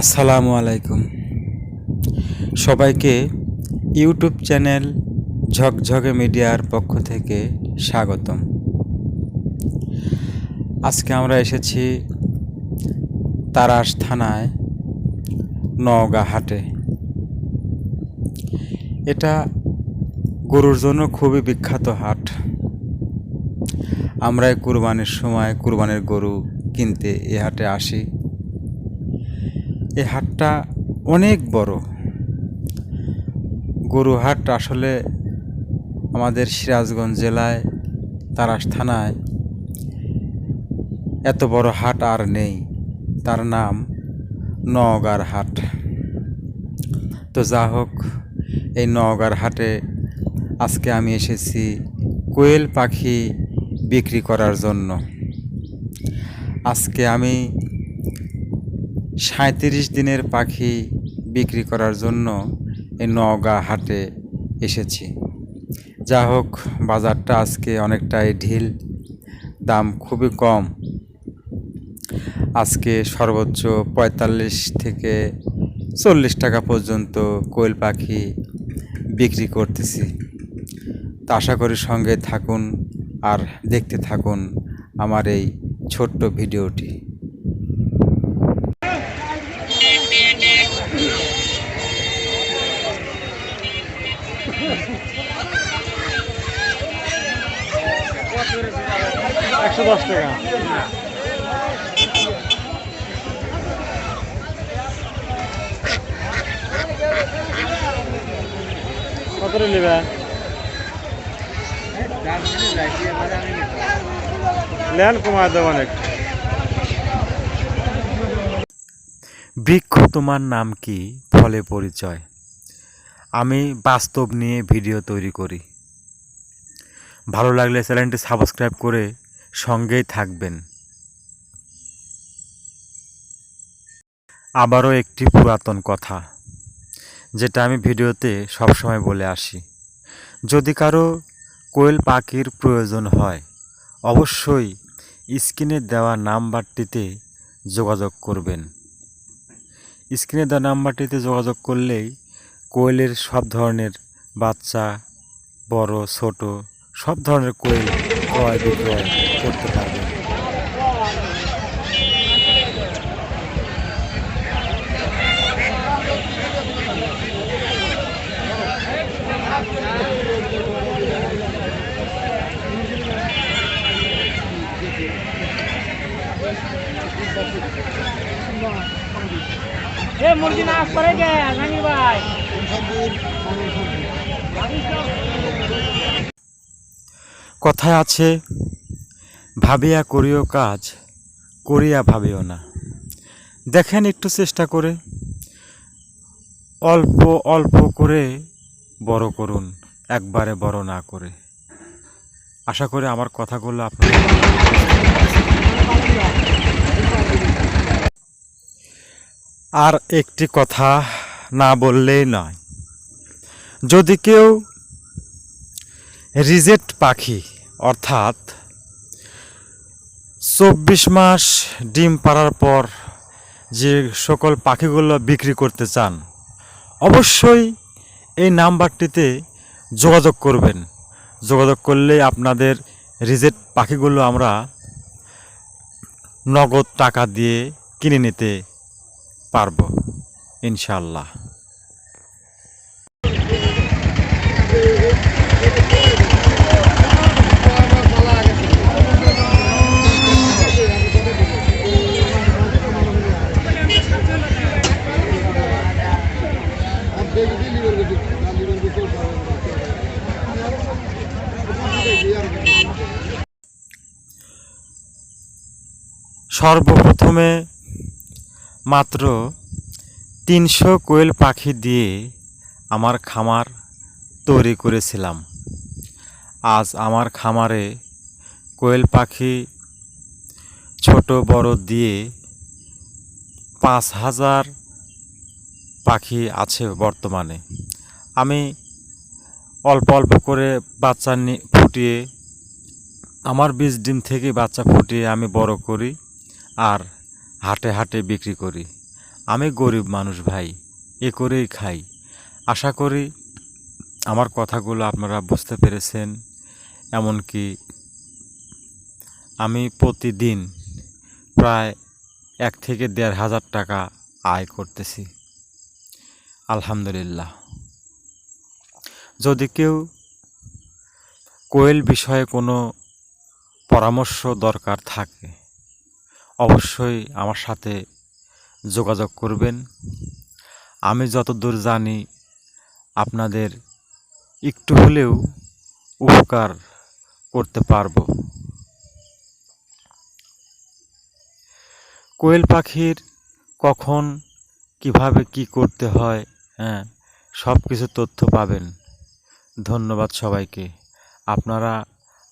আসসালামু আলাইকুম। সবাইকে ইউটিউব চ্যানেল ঝকঝকে মিডিয়ার পক্ষ থেকে স্বাগতম। আজকে আমরা এসেছি তারাস থানায় নওগাঁ হাটে। এটা গরুর জন্য খুবই বিখ্যাত হাট। আমরা কুরবানির সময় কুরবানির গরু কিনতে এ হাটে আসি। এই হাটটা অনেক বড়। গরু হাট আসলে আমাদের সিরাজগঞ্জ জেলায়, তারাস থানায় এত বড় হাট আর নেই। তার নাম নওগাঁর হাট। তো যা হোক, এই নওগাঁর হাটে আজকে আমি এসেছি কোয়েল পাখি বিক্রি করার জন্য। আজকে আমি সাঁত্রিশ দিনের পাখি বিক্রি করার জন্য এই নওগাঁ হাটে এসেছি। যা হোক, বাজারটা আজকে অনেকটাই ঢিল, দাম খুবই কম। আজকে সর্বোচ্চ পঁয়তাল্লিশ থেকে চল্লিশ টাকা পর্যন্ত কোয়েল পাখি বিক্রি করতেছি। তা আশা করি সঙ্গে থাকুন আর দেখতে থাকুন আমার এই ছোট্ট ভিডিওটি। একশো দশ টাকা কত করে বৃক্ষ তোমার নাম কি? ফলে পরিচয়। আমি বাস্তব নিয়ে ভিডিও তৈরি করি। ভালো লাগলে চ্যানেলটি সাবস্ক্রাইব করে সঙ্গেই থাকবেন। আবারও একটি পুরাতন কথা, যেটা আমি ভিডিওতে সবসময় বলে আসি। যদি কারও কোয়েল পাখির প্রয়োজন হয় অবশ্যই স্ক্রিনে দেওয়া নাম্বারটিতে যোগাযোগ করবেন। স্ক্রিনে দেওয়া নাম্বারটিতে যোগাযোগ করলেই কোয়েলের সব ধরনের বাচ্চা, বড়, ছোট, সব ধরনের কোয়েল ক্রয় বিক্রয় করতে পারবেন এ মুরগি করে ভাই। কথায় আছে, ভাবিয়া করিও কাজ, করিয়া ভাবিও না। দেখেন একটু চেষ্টা করে, অল্প অল্প করে বড় করুন, একবারে বড় না করে। আশা করি আমার কথাগুলো আপনার আর একটি কথা না বললেই নয়। যদি কেউ রিজেক্ট পাখি, অর্থাৎ চব্বিশ মাস ডিম পাড়ার পর যে সকল পাখিগুলো বিক্রি করতে চান, অবশ্যই এই নাম্বারটিতে যোগাযোগ করবেন। যোগাযোগ করলে আপনাদের রিজেক্ট পাখিগুলো আমরা নগদ টাকা দিয়ে কিনে নিতে পারব ইনশাল্লাহ সর্বপ্রথমে মাত্র তিনশো কোয়েল পাখি দিয়ে আমার খামার তৈরি করেছিলাম। আজ আমার খামারে কোয়েল পাখি ছোট, বড় দিয়ে পাঁচ হাজার পাখি আছে বর্তমানে। আমি অল্প অল্প করে বাচ্চা ফুটিয়ে, আমার বীজ ডিম থেকে বাচ্চা ফুটিয়ে আমি বড় করি। আর হাটে হাটে বিক্রি করি। আমি গরিব মানুষ ভাই, এ করেই খাই। আশা করি আমার কথাগুলো আপনারা বুঝতে পেরেছেন। এমনকি আমি প্রতিদিন প্রায় এক থেকে দেড় হাজার টাকা আয় করতেছি। আলহামদুলিল্লাহ। যদি কেউ কোয়েল বিষয়ে কোনো পরামর্শ দরকার থাকে অবশ্যই আমার সাথে যোগাযোগ করবেন। আমি যতদূর জানি, আপনাদের একটু হলেও উপকার করতে পারব। কোয়েল পাখির কখন, কীভাবে কি করতে হয় হ্যাঁ সব কিছু তথ্য পাবেন। ধন্যবাদ সবাইকে। আপনারা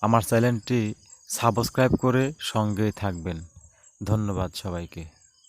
আমার চ্যানেলটি সাবস্ক্রাইব করে সঙ্গেই থাকবেন। ধন্যবাদ সবাইকে।